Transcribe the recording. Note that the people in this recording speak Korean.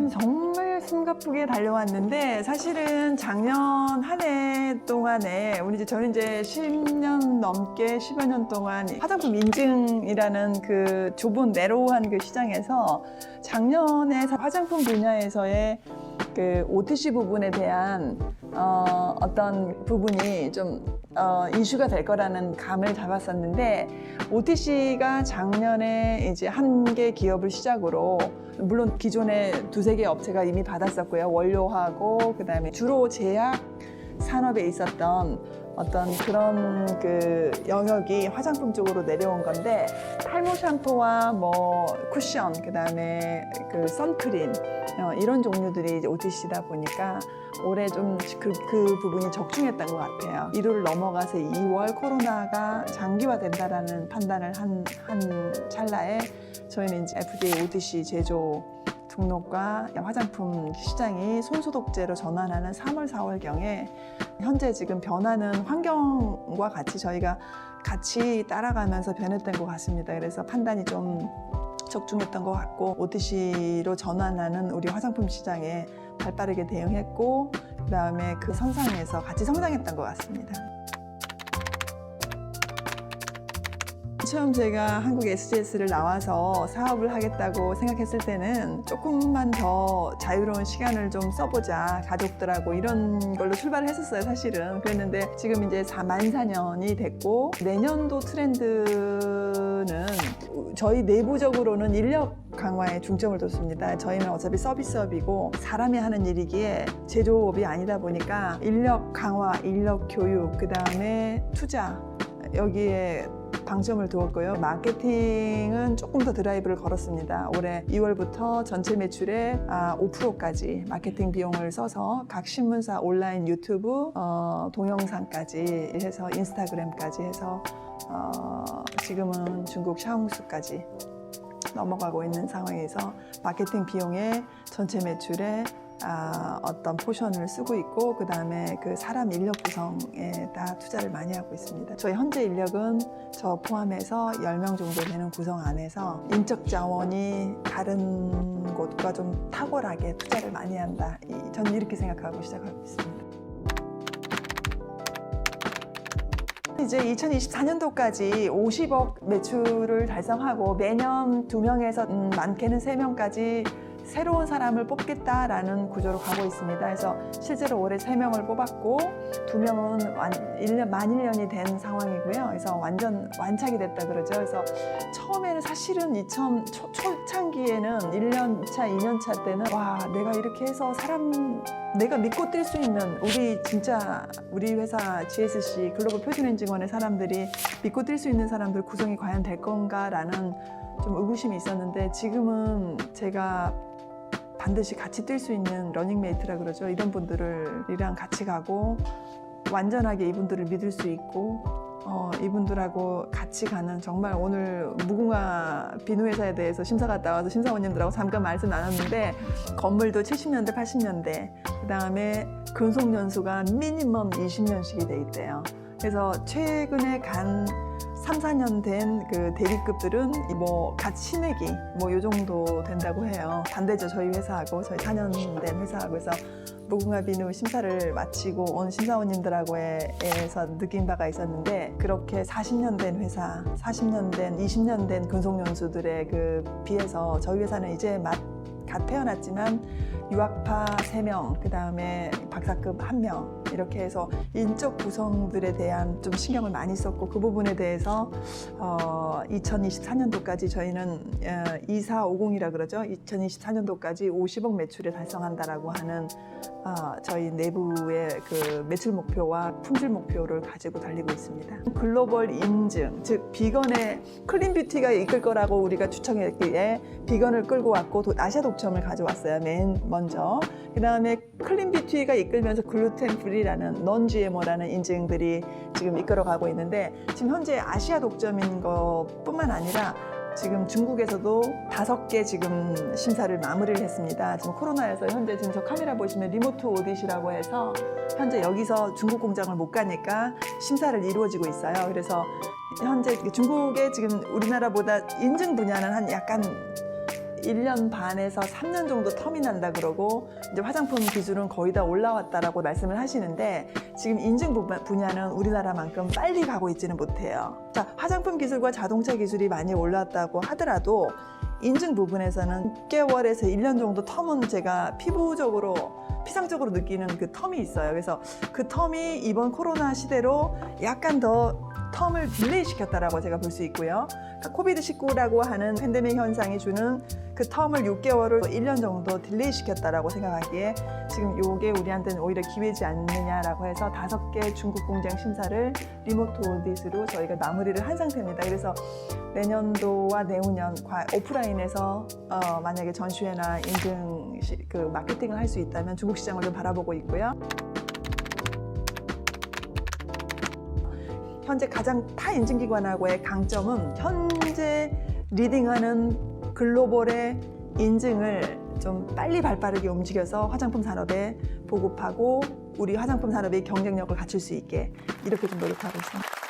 올해는 정말 숨가쁘게 달려왔는데 사실은 작년 한 해 동안에 우리 이제 저는 이제 10년 넘게 10여 년 동안 화장품 인증이라는 그 좁은 내로우한 그 시장에서 작년에 화장품 분야에서의 그 OTC 부분에 대한 어, 어떤 부분이 좀 어, 이슈가 될 거라는 감을 잡았었는데 OTC가 작년에 이제 한 개 기업을 시작으로 물론 기존에 두세 개 업체가 이미 받았었고요. 원료하고 그다음에 주로 제약 산업에 있었던 어떤 그런 그 영역이 화장품 쪽으로 내려온 건데 탈모 샴푸와 뭐 쿠션 그다음에 그 선크림 어, 이런 종류들이 이제 OTC다 보니까 올해 좀그 그 부분이 적중했던 것 같아요. 1월 넘어가서 2월 코로나가 장기화된다라는 판단을 한, 한 찰나에 저희는 이제 FDA OTC 제조 등록과 화장품 시장이 손소독제로 전환하는 3월, 4월경에 현재 지금 변하는 환경과 같이 저희가 같이 따라가면서 변했던 것 같습니다. 그래서 판단이 좀 적중했던 것 같고 OTC로 전환하는 우리 화장품 시장에 발빠르게 대응했고 그 다음에 그 선상에서 같이 성장했던 것 같습니다. 처음 제가 한국 SGS를 나와서 사업을 하겠다고 생각했을 때는 조금만 더 자유로운 시간을 좀 써보자 가족들하고 이런 걸로 출발을 했었어요 사실은. 그랬는데 지금 이제 4만 4년이 됐고 내년도 트렌드는 저희 내부적으로는 인력 강화에 중점을 뒀습니다. 저희는 어차피 서비스업이고 사람이 하는 일이기에 제조업이 아니다 보니까 인력 강화, 인력 교육, 그 다음에 투자 여기에 방점을 두었고요. 마케팅은 조금 더 드라이브를 걸었습니다. 올해 2월부터 전체 매출의 아, 5%까지 마케팅 비용을 써서 각 신문사 온라인 유튜브 어, 동영상까지 해서 인스타그램까지 해서 어, 지금은 중국 샤옹수까지 넘어가고 있는 상황에서 마케팅 비용의 전체 매출의 아, 어떤 포션을 쓰고 있고 그 다음에 그 사람 인력 구성에 다 투자를 많이 하고 있습니다. 저희 현재 인력은 저 포함해서 10명 정도 되는 구성 안에서 인적 자원이 다른 곳과 좀 탁월하게 투자를 많이 한다. 이- 저는 이렇게 생각하고 시작하고 있습니다. 이제 2024년도까지 50억 매출을 달성하고 매년 2명에서 음, 많게는 3명까지 새로운 사람을 뽑겠다라는 구조로 가고 있습니다. 그래서 실제로 올해 3명을 뽑았고 2명은 완, 1년, 만 1년이 된 상황이고요. 그래서 완전 완착이 됐다 그러죠. 그래서 처음에는 사실은 2000 초, 초창기에는 1년 차, 2년 차 때는 와, 내가 이렇게 해서 사람 내가 믿고 뛸 수 있는 우리 진짜 우리 회사 GSC 글로벌 표준엔징원의 사람들이 믿고 뛸 수 있는 사람들 구성이 과연 될 건가라는 좀 의구심이 있었는데 지금은 제가 반드시 같이 뛸 수 있는 러닝메이트라 그러죠. 이런 분들이랑 같이 가고 완전하게 이분들을 믿을 수 있고 어, 이분들하고 같이 가는 정말 오늘 무궁화 비누회사에 대해서 심사 갔다 와서 심사원님들하고 잠깐 말씀 나눴는데 건물도 70년대, 80년대 그 다음에 근속 연수가 미니멈 20년씩이 돼 있대요. 그래서 최근에 간 3, 4년 된 그 대리급들은 뭐갓 치매기 뭐 요 정도 된다고 해요. 반대죠 저희 회사하고 저희 4년 된 회사하고 해서 무궁화 비누 심사를 마치고 온 심사원님들하고에서 느낀 바가 있었는데 그렇게 40년 된 회사, 40년 된, 20년 된 근속연수들에 그 비해서 저희 회사는 이제 막 갓 태어났지만 유학파 3명, 그 다음에 박사급 1명 이렇게 해서 인적 구성들에 대한 좀 신경을 많이 썼고 그 부분에 대해서 어, 2024년도까지 저희는 어, 2450이라 그러죠. 2024년도까지 50억 매출에 달성한다라고 하는 어, 저희 내부의 그 매출 목표와 품질 목표를 가지고 달리고 있습니다. 글로벌 인증, 즉 비건의 클린 뷰티가 이끌 거라고 우리가 추천했기에 비건을 끌고 왔고 도- 아시아 독점을 가져왔어요. 맨 먼저. 그 다음에 클린 뷰티가 이끌면서 글루텐 프리 라는 넌 GMO라는 인증들이 지금 이끌어가고 있는데 지금 현재 아시아 독점인 것뿐만 아니라 지금 중국에서도 다섯 개 지금 심사를 마무리를 했습니다. 지금 코로나에서 현재 지금 저 카메라 보시면 리모트 오디시라고 해서 현재 여기서 중국 공장을 못 가니까 심사를 이루어지고 있어요. 그래서 현재 중국에 지금 우리나라보다 인증 분야는 한 약간 1년 반에서 3년 정도 텀이 난다 그러고 이제 화장품 기술은 거의 다 올라왔다라고 말씀을 하시는데 지금 인증 부- 분야는 우리나라만큼 빨리 가고 있지는 못해요. 자, 화장품 기술과 자동차 기술이 많이 올랐다고 하더라도 인증 부분에서는 6개월에서 1년 정도 텀은 제가 피부적으로 피상적으로 느끼는 그 텀이 있어요. 그래서 그 텀이 이번 코로나 시대로 약간 더 텀을 딜레이 시켰다라고 제가 볼 수 있고요. 그러니까 코비드 19라고 하는 팬데믹 현상이 주는 그 텀을 6개월을 1년 정도 딜레이 시켰다라고 생각하기에 지금 이게 우리한테는 오히려 기회지 않느냐라고 해서 다섯 개 중국 공장 심사를 리모트 오디스로 저희가 마무리를 한 상태입니다. 그래서 내년도와 내후년 과- 오프라인에서 어, 만약에 전시회나 인증 시- 그 마케팅을 할 수 있다면 중국 시장을 좀 바라보고 있고요. 현재 가장 타 인증기관하고의 강점은 현재 리딩하는 글로벌의 인증을 좀 빨리 발빠르게 움직여서 화장품 산업에 보급하고 우리 화장품 산업의 경쟁력을 갖출 수 있게 이렇게 좀 노력하고 있습니다.